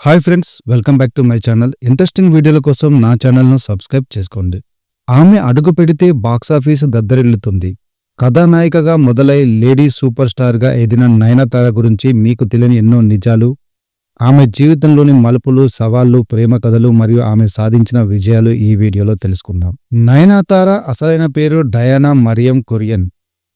Hi friends welcome back to my channel interesting వీడియోల కోసం నా ఛానల్ను సబ్స్క్రైబ్ చేసుకోండి. ఆమె అడుగు పెడితే బాక్సాఫీసు దద్దరిల్లుతుంది. కథానాయికగా మొదలై లేడీ సూపర్ స్టార్గా ఎదిన నయనతార గురించి మీకు తెలియని ఎన్నో నిజాలు ఆమె జీవితంలోని మలుపులు సవాళ్ళు ప్రేమ కథలు మరియు ఆమె సాధించిన విజయాలు ఈ వీడియోలో తెలుసుకుందాం. నయనతార అసలైన పేరు డయానా మరియం కొరియన్.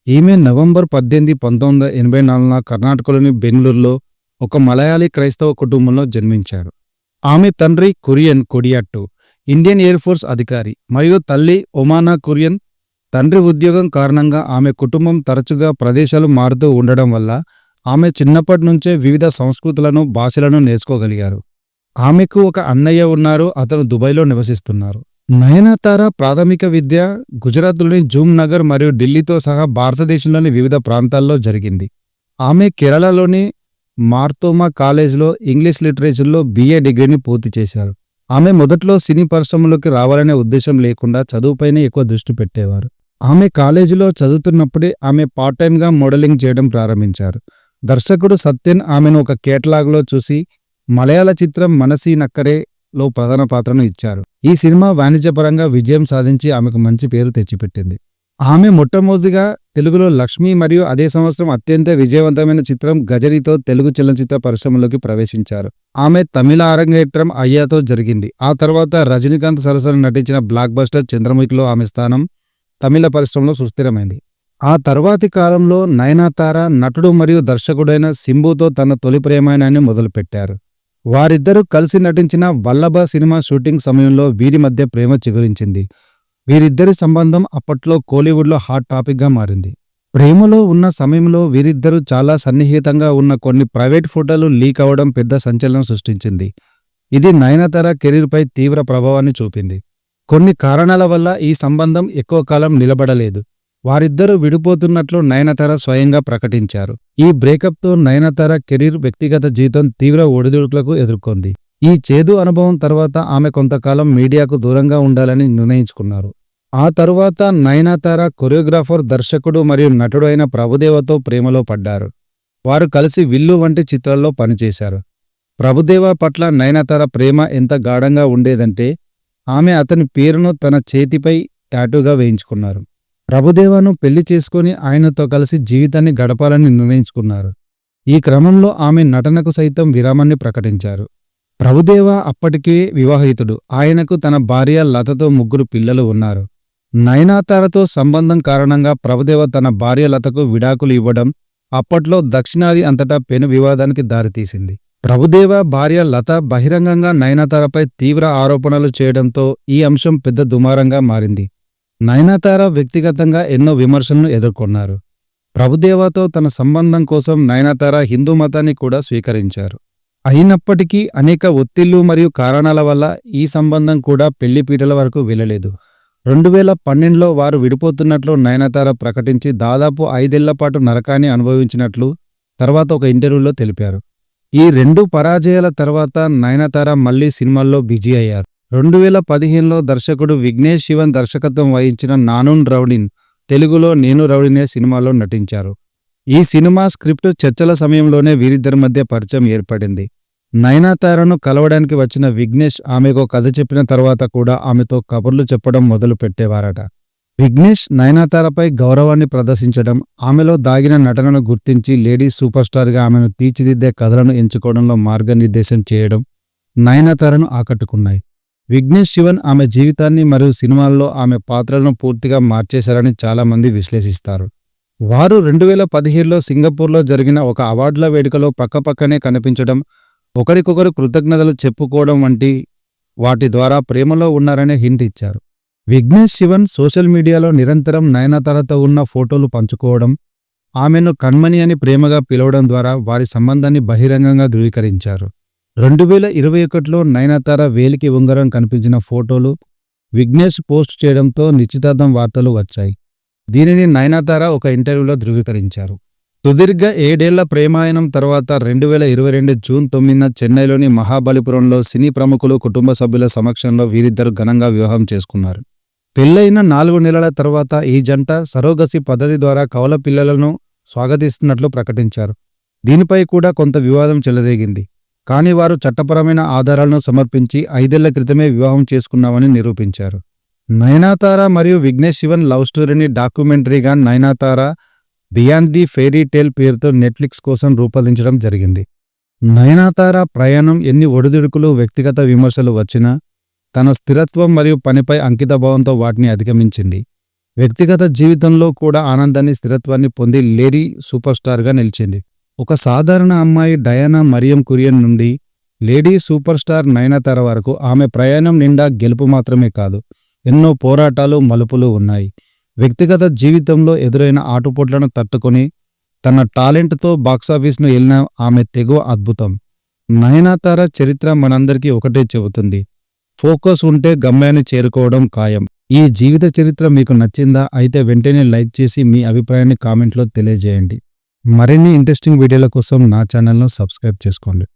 ఈమె నవంబర్ పద్దెనిమిది పంతొమ్మిది వందల ఎనభై నాలుగున కర్ణాటకలోని బెంగళూరులో ఒక మలయాళీ క్రైస్తవ కుటుంబంలో జన్మించారు. ఆమె తండ్రి Kurian Kodiyattu Indian Air Force అధికారి మరియు తల్లి ఒమానా కురియన్ తండ్రి ఉద్యోగం కారణంగా ఆమె కుటుంబం తరచుగా ప్రదేశాలు మారుతూ ఉండడం వల్ల ఆమె చిన్నప్పటి నుంచే వివిధ సంస్కృతులను భాషలను నేర్చుకోగలిగారు. ఆమెకు ఒక అన్నయ్య ఉన్నారు అతను దుబాయ్లో నివసిస్తున్నారు. నయనతార ప్రాథమిక విద్య గుజరాత్లోని జూమ్ నగర్ మరియు ఢిల్లీతో సహా భారతదేశంలోని వివిధ ప్రాంతాల్లో జరిగింది. ఆమె కేరళలోని మార్తోమా కాలేజ్లో ఇంగ్లీష్ లిటరేచర్లో బీఏ డిగ్రీని పూర్తి చేశారు. ఆమె మొదట్లో సినీ పరిశ్రమలోకి రావాలనే ఉద్దేశం లేకుండా చదువుపైనే ఎక్కువ దృష్టి పెట్టేవారు. ఆమె కాలేజీలో చదువుతున్నప్పుడే ఆమె పార్ట్ టైంగా మోడలింగ్ చేయడం ప్రారంభించారు. దర్శకుడు సత్యన్ ఆమెను ఒక కేటలాగ్లో చూసి మలయాళ చిత్రం మనసి నక్కరేలో ప్రధాన పాత్రను ఇచ్చారు. ఈ సినిమా వాణిజ్యపరంగా విజయం సాధించి ఆమెకు మంచి పేరు తెచ్చిపెట్టింది. ఆమె మొట్టమొదటిగా తెలుగులో లక్ష్మి మరియు అదే సంవత్సరం అత్యంత విజయవంతమైన చిత్రం గజరితో తెలుగు చలనచిత్ర పరిశ్రమలోకి ప్రవేశించారు. ఆమె తమిళ అరంగేట్రం అయ్యాతో జరిగింది. ఆ తర్వాత రజనీకాంత్ సరసన నటించిన బ్లాక్ బస్టర్ చంద్రముఖిలో ఆమె స్థానం తమిళ పరిశ్రమలో సుస్థిరమైంది. ఆ తర్వాతి కాలంలో నయనతార నటుడు మరియు దర్శకుడైన సింబుతో తన తొలి ప్రేమాయణాన్ని మొదలుపెట్టారు. వారిద్దరూ కలిసి నటించిన వల్లభ సినిమా షూటింగ్ సమయంలో వీరి మధ్య ప్రేమ చిగురించింది. వీరిద్దరి సంబంధం అప్పట్లో కోలీవుడ్లో హాట్ టాపిక్గా మారింది. ప్రేమలో ఉన్న సమయంలో వీరిద్దరూ చాలా సన్నిహితంగా ఉన్న కొన్ని ప్రైవేట్ ఫోటోలు లీక్ అవ్వడం పెద్ద సంచలనం సృష్టించింది. ఇది నయనతార కెరీర్పై తీవ్ర ప్రభావాన్ని చూపింది. కొన్ని కారణాల వల్ల ఈ సంబంధం ఎక్కువ కాలం నిలబడలేదు. వారిద్దరూ విడిపోతున్నట్లు నయనతార స్వయంగా ప్రకటించారు. ఈ బ్రేకప్తో నయనతార కెరీర్ వ్యక్తిగత జీవితం తీవ్ర ఒడిదుడుకులకు ఎదుర్కొంది. ఈ చేదు అనుభవం తర్వాత ఆమె కొంతకాలం మీడియాకు దూరంగా ఉండాలని నిర్ణయించుకున్నారు. ఆ తరువాత నయనతార కొరియోగ్రాఫర్ దర్శకుడు మరియు నటుడు అయిన ప్రభుదేవతో ప్రేమలో పడ్డారు. వారు కలిసి విల్లు వంటి చిత్రాల్లో పనిచేశారు. ప్రభుదేవ పట్ల నయనతార ప్రేమ ఎంత గాఢంగా ఉండేదంటే ఆమె అతని పేరును తన చేతిపై టాటూగా వేయించుకున్నారు. ప్రభుదేవను పెళ్ళి చేసుకుని ఆయనతో కలిసి జీవితాన్ని గడపాలని నిర్ణయించుకున్నారు. ఈ క్రమంలో ఆమె నటనకు సైతం విరామాన్ని ప్రకటించారు. ప్రభుదేవ అప్పటికే వివాహితుడు. ఆయనకు తన భార్య లతతో ముగ్గురు పిల్లలు ఉన్నారు. నయనాతారతో సంబంధం కారణంగా ప్రభుదేవ తన భార్య లతకు విడాకులు ఇవ్వడం అప్పట్లో దక్షిణాది అంతటా పెను వివాదానికి దారితీసింది. ప్రభుదేవ భార్య లత బహిరంగంగా నయనతారపై తీవ్ర ఆరోపణలు చేయడంతో ఈ అంశం పెద్ద దుమారంగా మారింది. నయనతార వ్యక్తిగతంగా ఎన్నో విమర్శలను ఎదుర్కొన్నారు. ప్రభుదేవతో తన సంబంధం కోసం నయనతార హిందూ మతాన్ని కూడా స్వీకరించారు. అయినప్పటికీ అనేక ఒత్తిళ్ళు మరియు కారణాల వల్ల ఈ సంబంధం కూడా పెళ్ళిపీటల వరకు వెళ్ళలేదు. రెండు వేల పన్నెండులో వారు విడిపోతున్నట్లు నయనతార ప్రకటించి దాదాపు ఐదేళ్ళ పాటు నరకాన్ని అనుభవించినట్లు తర్వాత ఒక ఇంటర్వ్యూలో తెలిపారు. ఈ రెండు పరాజయాల తర్వాత నయనతార మళ్ళీ సినిమాల్లో బిజీ అయ్యారు. రెండు వేల పదిహేనులో దర్శకుడు విఘ్నేష్ శివన్ దర్శకత్వం వహించిన నానున్ రౌడిన్ తెలుగులో నేను రౌడినే సినిమాలో నటించారు. ఈ సినిమా స్క్రిప్ట్ చర్చల సమయంలోనే వీరిద్దరి మధ్య పరిచయం ఏర్పడింది. నయనతారను కలవడానికి వచ్చిన విఘ్నేష్ ఆమెకు కథ చెప్పిన తర్వాత కూడా ఆమెతో కబుర్లు చెప్పడం మొదలు పెట్టేవారట. విఘ్నేష్ నయనతారపై గౌరవాన్ని ప్రదర్శించడం ఆమెలో దాగిన నటనను గుర్తించి లేడీ సూపర్ స్టార్గా ఆమెను తీర్చిదిద్దే కథలను ఎంచుకోవడంలో మార్గనిర్దేశం చేయడం నయనతారను ఆకట్టుకున్నాయి. విఘ్నేష్ శివన్ ఆమె జీవితాన్ని మరియు సినిమాల్లో ఆమె పాత్రలను పూర్తిగా మార్చేశారని చాలామంది విశ్లేషిస్తారు. వారు రెండు వేల పదిహేడులో సింగపూర్లో జరిగిన ఒక అవార్డుల వేడుకలో పక్కపక్కనే కనిపించడం ఒకరికొకరు కృతజ్ఞతలు చెప్పుకోవడం వంటి వాటి ద్వారా ప్రేమలో ఉన్నారనే హింట్ ఇచ్చారు. విఘ్నేష్ శివన్ సోషల్ మీడియాలో నిరంతరం నయనతారతో ఉన్న ఫోటోలు పంచుకోవడం ఆమెను కణ్మణి అని ప్రేమగా పిలవడం ద్వారా వారి సంబంధాన్ని బహిరంగంగా ధృవీకరించారు. రెండు వేల ఇరవై ఒకటిలో నయనతార వేలికి ఉంగరం కనిపించిన ఫోటోలు విఘ్నేష్ పోస్ట్ చేయడంతో నిశ్చితార్థం వార్తలు వచ్చాయి. దీనిని నయనతార ఒక ఇంటర్వ్యూలో ధృవీకరించారు. సుదీర్ఘ ఏడేళ్ళ ప్రేమాయణం తర్వాత రెండు వేల ఇరవై రెండు జూన్ తొమ్మిదిన చెన్నైలోని మహాబలిపురంలో సినీ ప్రముఖులు కుటుంబ సభ్యుల సమక్షంలో వీరిద్దరు ఘనంగా వివాహం చేసుకున్నారు. పెళ్ళైన నాలుగు నెలల తర్వాత ఈ జంట సరోగసి పద్ధతి ద్వారా కవల పిల్లలను స్వాగతిస్తున్నట్లు ప్రకటించారు. దీనిపై కూడా కొంత వివాదం చెలరేగింది. కానీ వారు చట్టపరమైన ఆధారాలను సమర్పించి ఐదేళ్ళ క్రితమే వివాహం చేసుకున్నామని నిరూపించారు. నయనాతార మరియు విఘ్నేష్ శివన్ లవ్ స్టోరీని డాక్యుమెంటరీగా Nayanthara beyond the fairy tale పేరుతో నెట్ఫ్లిక్స్ కోసం రూపొందించడం జరిగింది. నయనాతార ప్రయాణం ఎన్ని ఒడిదుడుకులు వ్యక్తిగత విమర్శలు వచ్చినా తన స్థిరత్వం మరియు పనిపై అంకితభావంతో వాటిని అధిగమించింది. వ్యక్తిగత జీవితంలో కూడా ఆనందాన్ని స్థిరత్వాన్ని పొంది లేడీ సూపర్ స్టార్గా నిలిచింది. ఒక సాధారణ అమ్మాయి డయానా మరియం కురియన్ నుండి లేడీ సూపర్ స్టార్ నయనతార వరకు ఆమె ప్రయాణం నిండా గెలుపు మాత్రమే కాదు. ఎన్నో పోరాటాలు మలుపులు ఉన్నాయి. వ్యక్తిగత జీవితంలో ఎదురైన ఆటుపోట్లను తట్టుకొని తన టాలెంట్తో బాక్సాఫీస్ను వెళ్ళిన ఆమె తెగువ అద్భుతం. నయనతార చరిత్ర మనందరికీ ఒకటే చెబుతుంది. ఫోకస్ ఉంటే గమ్యాన్ని చేరుకోవడం ఖాయం. ఈ జీవిత చరిత్ర మీకు నచ్చిందా? అయితే వెంటనే లైక్ చేసి మీ అభిప్రాయాన్ని కామెంట్లో తెలియజేయండి. మరిన్ని ఇంట్రెస్టింగ్ వీడియోల కోసం నా ఛానల్ను సబ్స్క్రైబ్ చేసుకోండి.